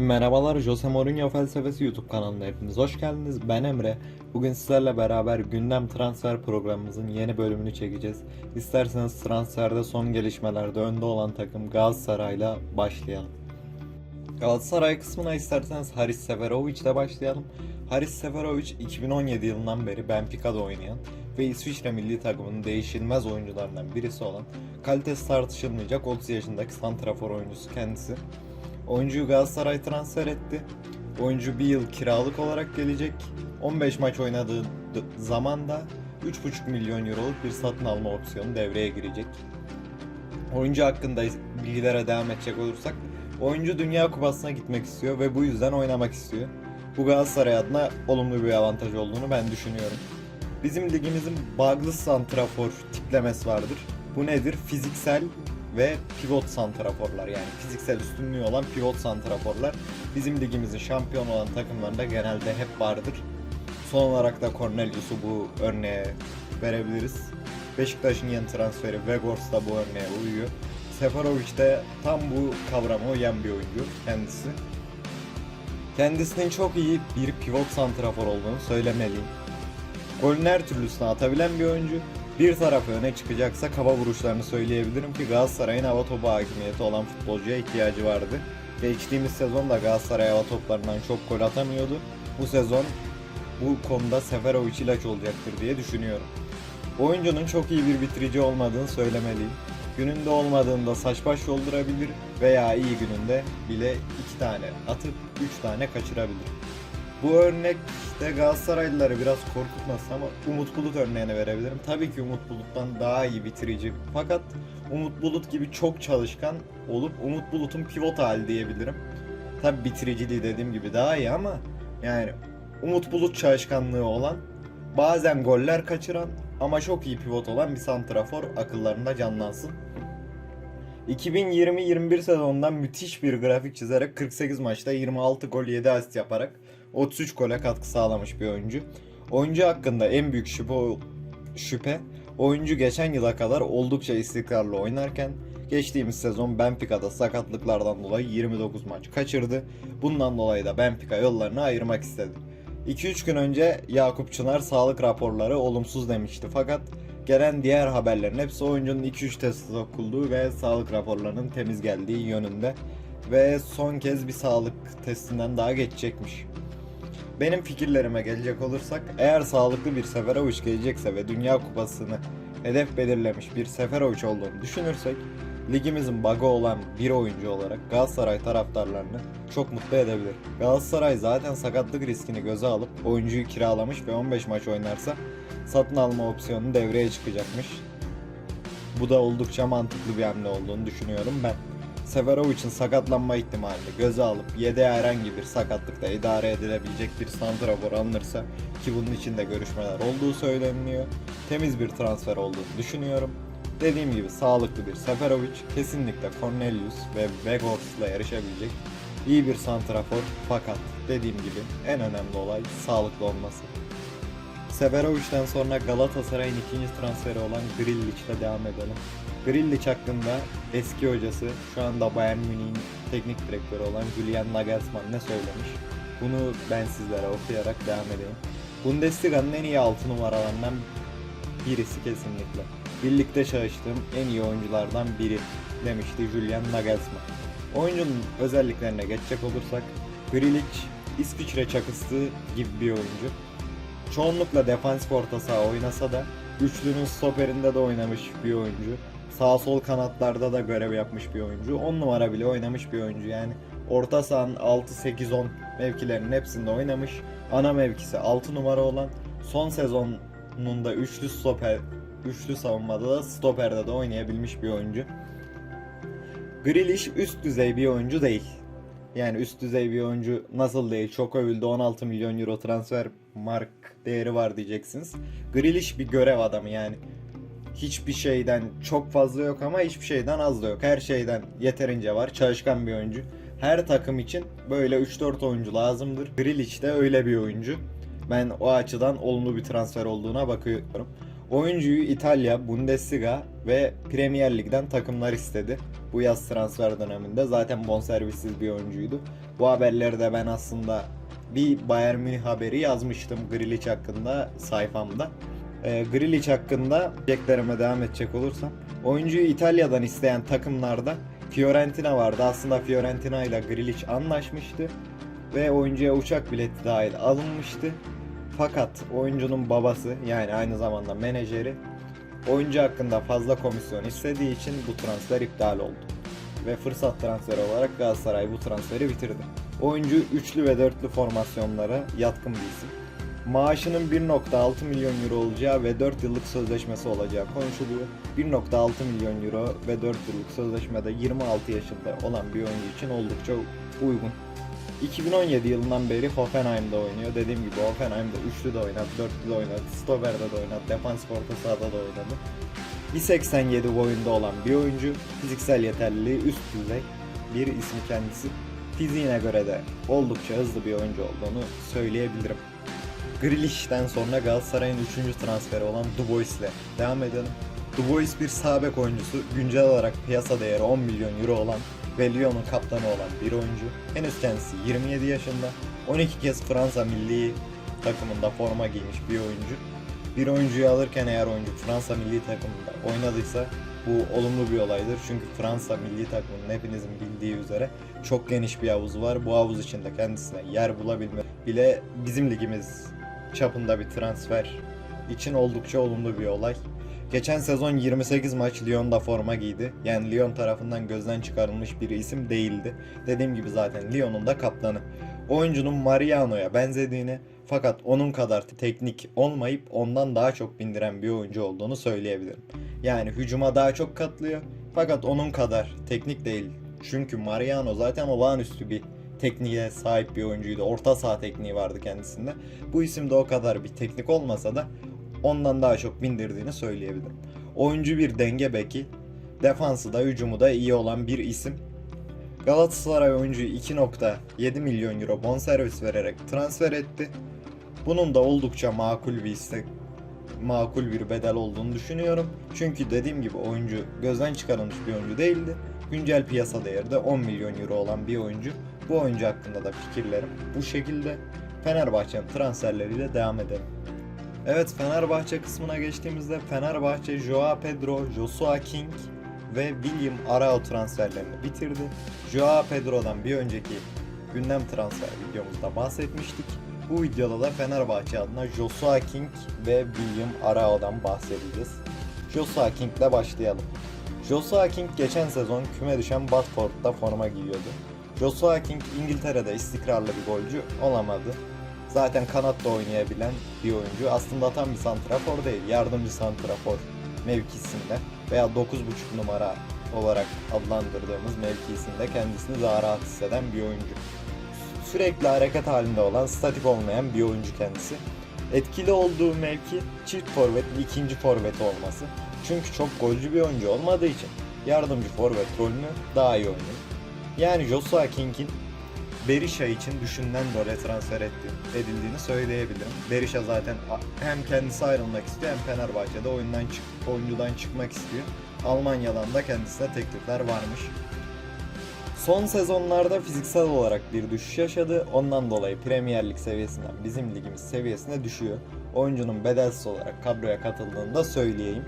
Merhabalar, Jose Mourinho Felsefesi YouTube kanalına hepiniz hoş geldiniz. Ben Emre. Bugün sizlerle beraber gündem transfer programımızın yeni bölümünü çekeceğiz. İsterseniz transferde son gelişmelerde önde olan takım Galatasaray'la başlayalım. Galatasaray kısmına isterseniz Haris Seferovic ile başlayalım. Haris Seferovic 2017 yılından beri Benfica'da oynayan ve İsviçre milli takımının değişilmez oyuncularından birisi olan kalitesi tartışılmayacak 30 yaşındaki santrafor oyuncusu kendisi. Oyuncuyu Galatasaray transfer etti. Oyuncu bir yıl kiralık olarak gelecek. 15 maç oynadığı zaman da 3,5 milyon euroluk bir satın alma opsiyonu devreye girecek. Oyuncu hakkında bilgilere devam edecek olursak oyuncu Dünya Kupası'na gitmek istiyor ve bu yüzden oynamak istiyor. Bu Galatasaray adına olumlu bir avantaj olduğunu ben düşünüyorum. Bizim ligimizin bug'lı santrafor tiplemesi vardır. Bu nedir? Fiziksel ve pivot santraforlar yani fiziksel üstünlüğü olan pivot santraforlar bizim ligimizin şampiyon olan takımlarında genelde hep vardır. Son olarak da Cornelius'u bu örneğe verebiliriz. Beşiktaş'ın yeni transferi Vegors da bu örneğe uyuyor. Seferovic de tam bu kavrama uyan bir oyuncu kendisi. Kendisinin çok iyi bir pivot santrafor olduğunu söylemeliyim. Golün her türlüsünü atabilen bir oyuncu. Bir tarafı öne çıkacaksa kaba vuruşlarını söyleyebilirim ki Galatasaray'ın hava topu hakimiyeti olan futbolcuya ihtiyacı vardı. Geçtiğimiz sezon da Galatasaray hava toplarından çok gol atamıyordu. Bu sezon bu konuda Seferovic ilaç olacaktır diye düşünüyorum. Oyuncunun çok iyi bir bitirici olmadığını söylemeliyim. Gününde olmadığında saç baş yoldurabilir veya iyi gününde bile iki tane atıp üç tane kaçırabilir. Bu örnekte Galatasaraylıları biraz korkutmasın ama Umut Bulut örneğini verebilirim. Tabii ki Umut Bulut'tan daha iyi bitirici. Fakat Umut Bulut gibi çok çalışkan olup Umut Bulut'un pivot hali diyebilirim. Tabii bitiriciliği dediğim gibi daha iyi ama yani Umut Bulut çalışkanlığı olan bazen goller kaçıran ama çok iyi pivot olan bir santrafor akıllarında canlansın. 2020-21 sezonundan müthiş bir grafik çizerek 48 maçta 26 gol 7 asist yaparak 33 gole katkı sağlamış bir oyuncu. Oyuncu hakkında en büyük şüphe, şüphe oyuncu geçen yıla kadar oldukça istikrarlı oynarken geçtiğimiz sezon Benfica'da sakatlıklardan dolayı 29 maç kaçırdı. Bundan dolayı da Benfica yollarını ayırmak istedi. 2-3 gün önce Yakup Çınar sağlık raporları olumsuz demişti fakat gelen diğer haberlerin hepsi oyuncunun 2-3 testi sokulduğu ve sağlık raporlarının temiz geldiği yönünde ve son kez bir sağlık testinden daha geçecekmiş. Benim fikirlerime gelecek olursak eğer sağlıklı bir Seferovic gelecekse ve Dünya Kupası'nı hedef belirlemiş bir Seferovic olduğunu düşünürsek ligimizin bug'ı olan bir oyuncu olarak Galatasaray taraftarlarını çok mutlu edebilir. Galatasaray zaten sakatlık riskini göze alıp oyuncuyu kiralamış ve 15 maç oynarsa satın alma opsiyonu devreye çıkacakmış. Bu da oldukça mantıklı bir hamle olduğunu düşünüyorum ben. Severovic'in sakatlanma ihtimalini göze alıp yedeğe herhangi bir sakatlıkta idare edilebilecek bir santrafor alınırsa ki bunun için de görüşmeler olduğu söyleniyor. Temiz bir transfer olduğunu düşünüyorum. Dediğim gibi sağlıklı bir Seferovic kesinlikle Cornelius ve Vegors'la yarışabilecek iyi bir santrafor fakat dediğim gibi en önemli olay sağlıklı olması. Severovic'den sonra Galatasaray'ın ikinci transferi olan Grillitsch'le devam edelim. Grillitsch hakkında eski hocası şu anda Bayern Münih'in teknik direktörü olan Julian Nagelsmann ne söylemiş? Bunu ben sizlere okuyarak devam edeyim. Bundesliga'nın en iyi 6 numaralarından birisi kesinlikle. Birlikte çalıştığım en iyi oyunculardan biri demişti Julian Nagelsmann. Oyuncunun özelliklerine geçecek olursak Grilic İsviçre çakısı gibi bir oyuncu. Çoğunlukla defansif orta saha oynasa da üçlünün stoperinde de oynamış bir oyuncu. Sağ sol kanatlarda da görev yapmış bir oyuncu. 10 numara bile oynamış bir oyuncu yani. Orta sahanın 6 8 10 mevkilerinin hepsinde oynamış. Ana mevkisi 6 numara olan son sezonunda üçlü stoper üçlü savunmada da stoperde de oynayabilmiş bir oyuncu. Grealish üst düzey bir oyuncu değil. Yani üst düzey bir oyuncu nasıl değil? Çok övüldü 16 milyon euro transfer mark değeri var diyeceksiniz. Grealish bir görev adamı yani. Hiçbir şeyden çok fazla yok ama hiçbir şeyden az da yok. Her şeyden yeterince var. Çalışkan bir oyuncu. Her takım için böyle 3-4 oyuncu lazımdır. Grealish de öyle bir oyuncu. Ben o açıdan olumlu bir transfer olduğuna bakıyorum. Oyuncuyu İtalya, Bundesliga ve Premier Lig'den takımlar istedi. Bu yaz transfer döneminde zaten bonservissiz bir oyuncuydu. Bu haberleri de ben aslında bir Bayern Münih haberi yazmıştım Grealish hakkında sayfamda. Ee, Grealish hakkında diyeceklerime devam edecek olursam. Oyuncuyu İtalya'dan isteyen takımlarda Fiorentina vardı. Aslında Fiorentina ile Grealish anlaşmıştı. Ve oyuncuya uçak bileti dahil alınmıştı. Fakat oyuncunun babası yani aynı zamanda menajeri oyuncu hakkında fazla komisyon istediği için bu transfer iptal oldu. Ve fırsat transferi olarak Galatasaray bu transferi bitirdi. Oyuncu üçlü ve dörtlü formasyonlara yatkın bir isim. Maaşının 1.6 milyon euro olacağı ve 4 yıllık sözleşmesi olacağı konuşuluyor. 1.6 milyon euro ve 4 yıllık sözleşmede 26 yaşında olan bir oyuncu için oldukça uygun. 2017 yılından beri Hoffenheim'de oynuyor. Dediğim gibi Hoffenheim'de üçlü de oynadı, dörtlü de oynadı, stoper'de de oynadı, defans orta sahada da oynadı. 1.87 boyunda olan bir oyuncu, fiziksel yeterliliği üst düzey bir isim kendisi. Fiziğine göre de oldukça hızlı bir oyuncu olduğunu söyleyebilirim. Grealish'ten sonra Galatasaray'ın 3. transferi olan Dubois ile devam edelim. Dubois bir sağ bek oyuncusu, güncel olarak piyasa değeri 10 milyon euro olan ve Lyon'un kaptanı olan bir oyuncu. Henüz kendisi 27 yaşında, 12 kez Fransa milli takımında forma giymiş bir oyuncu. Bir oyuncuyu alırken eğer oyuncu Fransa milli takımında oynadıysa bu olumlu bir olaydır. Çünkü Fransa milli takımının hepinizin bildiği üzere çok geniş bir havuz var. Bu havuz içinde kendisine yer bulabilme bile bizim ligimiz çapında bir transfer için oldukça olumlu bir olay. Geçen sezon 28 maç Lyon'da forma giydi. Yani Lyon tarafından gözden çıkarılmış bir isim değildi. Dediğim gibi zaten Lyon'un da kaptanı. Oyuncunun Mariano'ya benzediğini fakat onun kadar teknik olmayıp ondan daha çok bindiren bir oyuncu olduğunu söyleyebilirim. Yani hücuma daha çok katlıyor fakat onun kadar teknik değil. Çünkü Mariano zaten olağanüstü bir tekniğe sahip bir oyuncuydu. Orta saha tekniği vardı kendisinde. Bu isim de o kadar bir teknik olmasa da ondan daha çok bindirdiğini söyleyebilirim. Oyuncu bir denge beki, defansı da hücumu da iyi olan bir isim. Galatasaray oyuncuyu 2.7 milyon euro bonservis vererek transfer etti. Bunun da oldukça makul bir istek, makul bir bedel olduğunu düşünüyorum. Çünkü dediğim gibi oyuncu gözden çıkarılmış bir oyuncu değildi. Güncel piyasa değeri de 10 milyon euro olan bir oyuncu. Bu oyuncu hakkında da fikirlerim bu şekilde. Fenerbahçe'nin transferleriyle devam edelim. Evet Fenerbahçe kısmına geçtiğimizde Fenerbahçe Joao Pedro, Joshua King ve William Arao transferlerini bitirdi. Joao Pedro'dan bir önceki gündem transfer videomuzda bahsetmiştik. Bu videoda da Fenerbahçe adına Joshua King ve William Arao'dan bahsedeceğiz. Joshua King ile başlayalım. Joshua King geçen sezon küme düşen Watford'da forma giyiyordu. Joshua King İngiltere'de istikrarlı bir golcü olamadı. Zaten kanatta oynayabilen bir oyuncu. Aslında tam bir santrafor değil, yardımcı santrafor mevkisinde veya 9.5 numara olarak adlandırdığımız mevkisinde kendisini daha rahat hisseden bir oyuncu. Sürekli hareket halinde olan, statik olmayan bir oyuncu kendisi. Etkili olduğu mevki çift forvetli ikinci forveti olması. Çünkü çok golcü bir oyuncu olmadığı için yardımcı forvet rolünü daha iyi oynuyor. Yani Joshua King'in Berisha için düşünülen role transfer etti, edildiğini söyleyebilirim. Berisha zaten hem kendisi ayrılmak istiyor hem Fenerbahçe'de oyundan çık oyuncudan çıkmak istiyor. Almanya'dan da kendisine teklifler varmış. Son sezonlarda fiziksel olarak bir düşüş yaşadı. Ondan dolayı Premier Lig seviyesinden bizim ligimiz seviyesine düşüyor. Oyuncunun bedelsiz olarak kadroya katıldığını da söyleyeyim.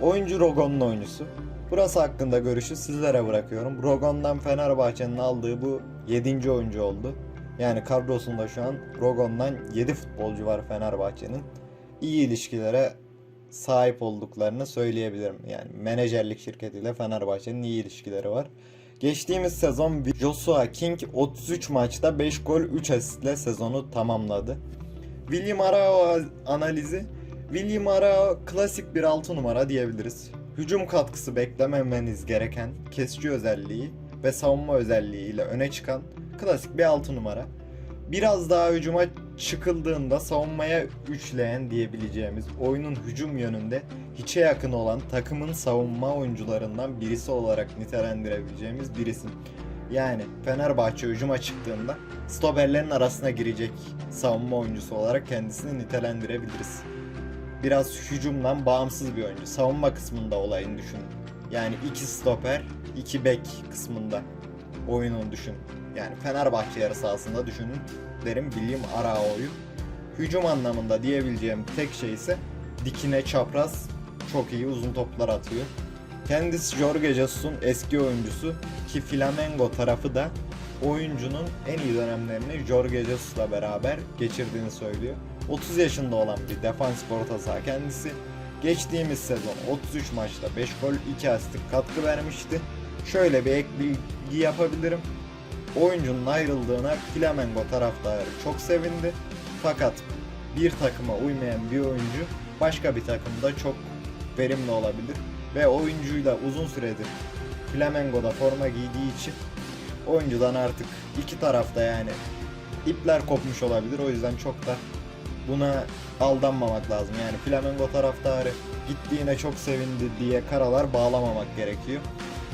Oyuncu Rogon'un oyuncusu. Burası hakkında görüşü sizlere bırakıyorum. Rogon'dan Fenerbahçe'nin aldığı bu 7. oyuncu oldu. Yani kadrosunda şu an Rogon'dan 7 futbolcu var Fenerbahçe'nin. İyi ilişkilere sahip olduklarını söyleyebilirim. Yani menajerlik şirketiyle Fenerbahçe'nin iyi ilişkileri var. Geçtiğimiz sezon Joshua King 33 maçta 5 gol 3 asistle sezonu tamamladı. William Arao analizi William Arao klasik bir 6 numara diyebiliriz. Hücum katkısı beklememeniz gereken kesici özelliği ve savunma özelliği ile öne çıkan klasik bir 6 numara. Biraz daha hücuma çıkıldığında savunmaya üçleyen diyebileceğimiz oyunun hücum yönünde hiçe yakın olan takımın savunma oyuncularından birisi olarak nitelendirebileceğimiz bir isim. Yani Fenerbahçe hücuma çıktığında stoperlerin arasına girecek savunma oyuncusu olarak kendisini nitelendirebiliriz. Biraz hücumdan bağımsız bir oyuncu. Savunma kısmında olayını düşünün. Yani iki stoper, iki bek kısmında oyununu düşün. Yani Fenerbahçe yarı sahasında düşünün derim bileyim Arao'yu. Hücum anlamında diyebileceğim tek şey ise dikine çapraz çok iyi uzun toplar atıyor. Kendisi Jorge Jesus'un eski oyuncusu ki Flamengo tarafı da oyuncunun en iyi dönemlerini Jorge Jesus'la beraber geçirdiğini söylüyor. 30 yaşında olan bir defans orta saha kendisi. Geçtiğimiz sezon 33 maçta 5 gol 2 asistik katkı vermişti. Şöyle bir ek bilgi yapabilirim. Oyuncunun ayrıldığına Flamengo taraftarı çok sevindi. Fakat bir takıma uymayan bir oyuncu başka bir takımda çok verimli olabilir. Ve oyuncuyla uzun süredir Flamengo'da forma giydiği için oyuncudan artık iki tarafta yani ipler kopmuş olabilir. O yüzden çok da buna aldanmamak lazım. Yani Flamengo taraftarı gittiğine çok sevindi diye karalar bağlamamak gerekiyor.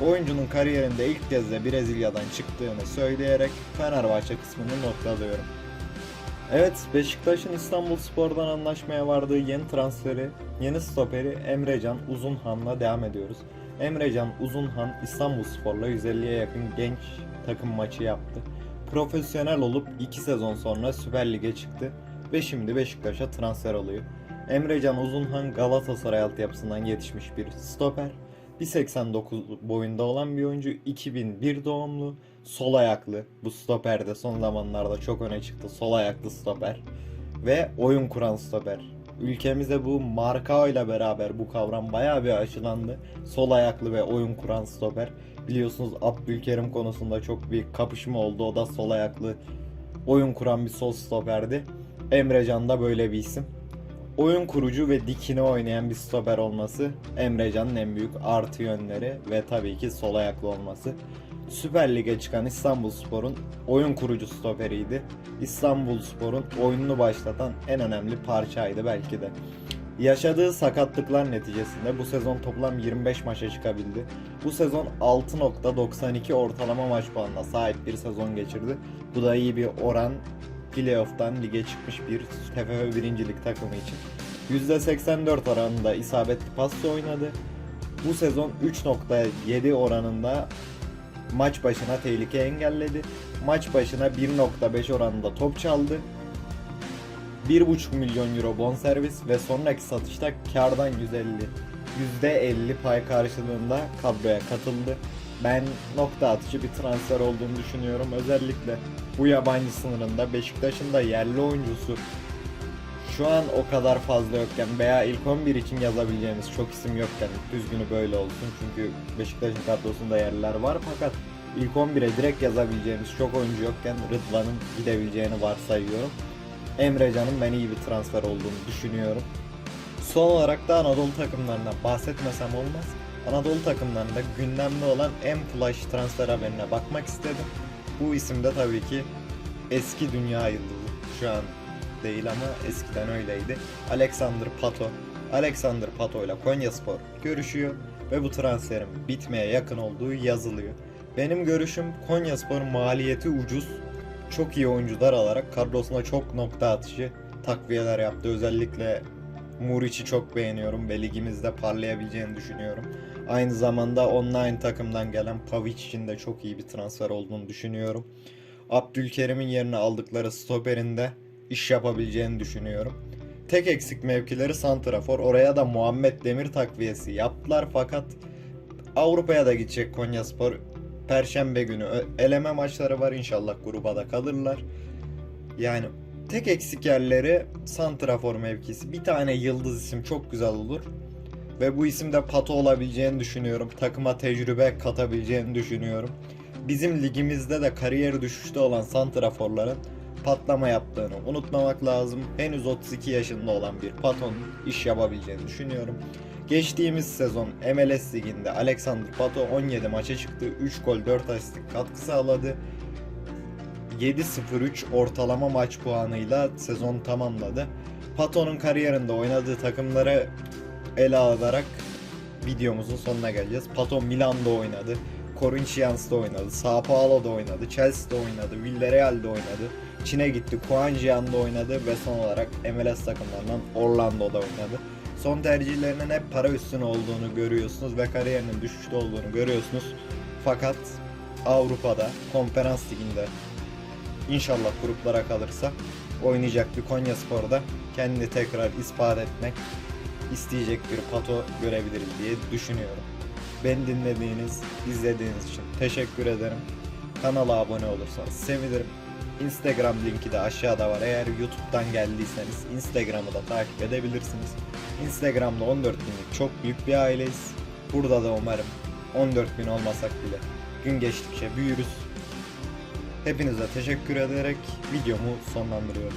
Oyuncunun kariyerinde ilk kez de Brezilya'dan çıktığını söyleyerek Fenerbahçe kısmını noktalıyorum. Evet, Beşiktaş'ın İstanbul Spor'dan anlaşmaya vardığı yeni transferi, yeni stoperi Emrecan Uzunhan'la devam ediyoruz. Emrecan Uzunhan İstanbul Spor'la 150'ye yakın genç takım maçı yaptı. Profesyonel olup 2 sezon sonra Süper Lig'e çıktı ve şimdi Beşiktaş'a transfer oluyor. Emrecan Uzunhan Galatasaray altyapısından yetişmiş bir stoper. 1.89 boyunda olan bir oyuncu. 2001 doğumlu. Sol ayaklı. Bu stoper de son zamanlarda çok öne çıktı. Sol ayaklı stoper. Ve oyun kuran stoper. Ülkemizde bu Marka ile beraber bu kavram bayağı bir aşılandı. Sol ayaklı ve oyun kuran stoper. Biliyorsunuz Abdülkerim konusunda çok bir kapışma oldu. O da sol ayaklı oyun kuran bir sol stoperdi. Emrecan da böyle bir isim oyun kurucu ve dikine oynayan bir stoper olması Emrecan'ın en büyük artı yönleri ve tabii ki sol ayaklı olması. Süper Lig'e çıkan İstanbulspor'un oyun kurucu stoperiydi. İstanbulspor'un oyununu başlatan en önemli parçaydı belki de. Yaşadığı sakatlıklar neticesinde bu sezon toplam 25 maça çıkabildi. Bu sezon 6.92 ortalama maç puanına sahip bir sezon geçirdi. Bu da iyi bir oran playoff'tan lige çıkmış bir TFF birincilik takımı için. %84 oranında isabetli pasla oynadı. Bu sezon 3.7 oranında maç başına tehlike engelledi. Maç başına 1.5 oranında top çaldı. 1.5 milyon euro bonservis ve sonraki satışta kardan 150 %50 pay karşılığında kadroya katıldı. Ben nokta atışı bir transfer olduğunu düşünüyorum. Özellikle bu yabancı sınırında Beşiktaş'ın da yerli oyuncusu şu an o kadar fazla yokken veya ilk 11 için yazabileceğimiz çok isim yokken düzgünü böyle olsun. Çünkü Beşiktaş'ın kadrosunda yerliler var fakat ilk 11'e direkt yazabileceğimiz çok oyuncu yokken Rıdvan'ın gidebileceğini varsayıyorum. Emrecan'ın ben iyi bir transfer olduğunu düşünüyorum. Son olarak da Anadolu takımlarından bahsetmesem olmaz. Anadolu takımlarında gündemde olan en flash transfer haberine bakmak istedim. Bu isim de tabii ki eski dünya yıldızı. Şu an değil ama eskiden öyleydi. Alexander Pato. Alexander Pato ile Konyaspor görüşüyor ve bu transferin bitmeye yakın olduğu yazılıyor. Benim görüşüm Konyaspor maliyeti ucuz, çok iyi oyuncular alarak kadrosuna çok nokta atışı takviyeler yaptı. Özellikle Muriç'i çok beğeniyorum ve ligimizde parlayabileceğini düşünüyorum. Aynı zamanda online takımdan gelen Pavic için de çok iyi bir transfer olduğunu düşünüyorum. Abdülkerim'in yerine aldıkları stoperinde iş yapabileceğini düşünüyorum. Tek eksik mevkileri santrafor. Oraya da Muhammed Demir takviyesi yaptılar fakat Avrupa'ya da gidecek Konyaspor. Perşembe günü eleme maçları var inşallah gruba da kalırlar. Yani tek eksik yerleri santrafor mevkisi. Bir tane yıldız isim çok güzel olur. Ve bu isim de Pato olabileceğini düşünüyorum. Takıma tecrübe katabileceğini düşünüyorum. Bizim ligimizde de kariyer düşüşte olan santraforların patlama yaptığını unutmamak lazım. Henüz 32 yaşında olan bir Pato'nun iş yapabileceğini düşünüyorum. Geçtiğimiz sezon MLS liginde Alexander Pato 17 maça çıktı. 3 gol 4 asistlik katkı sağladı. 7-0-3 ortalama maç puanıyla sezon tamamladı. Pato'nun kariyerinde oynadığı takımları ele alarak videomuzun sonuna geleceğiz. Pato Milan'da oynadı. Corinthians'da oynadı. Sao Paulo'da oynadı. Chelsea'de oynadı. Villarreal'de oynadı. Çin'e gitti. Guangzhou'da oynadı ve son olarak MLS takımlarından Orlando'da oynadı. son tercihlerinin hep para üstüne olduğunu görüyorsunuz ve kariyerinin düşüşte olduğunu görüyorsunuz. Fakat Avrupa'da, konferans liginde inşallah gruplara kalırsa oynayacak bir Konya Spor'da kendini tekrar ispat etmek isteyecek bir pato görebiliriz diye düşünüyorum. Beni dinlediğiniz, izlediğiniz için teşekkür ederim. Kanala abone olursanız sevinirim. Instagram linki de aşağıda var. Eğer YouTube'dan geldiyseniz Instagram'ı da takip edebilirsiniz. Instagram'da 14 binlik çok büyük bir aileyiz. Burada da umarım 14 bin olmasak bile gün geçtikçe büyürüz. Hepinize teşekkür ederek videomu sonlandırıyorum.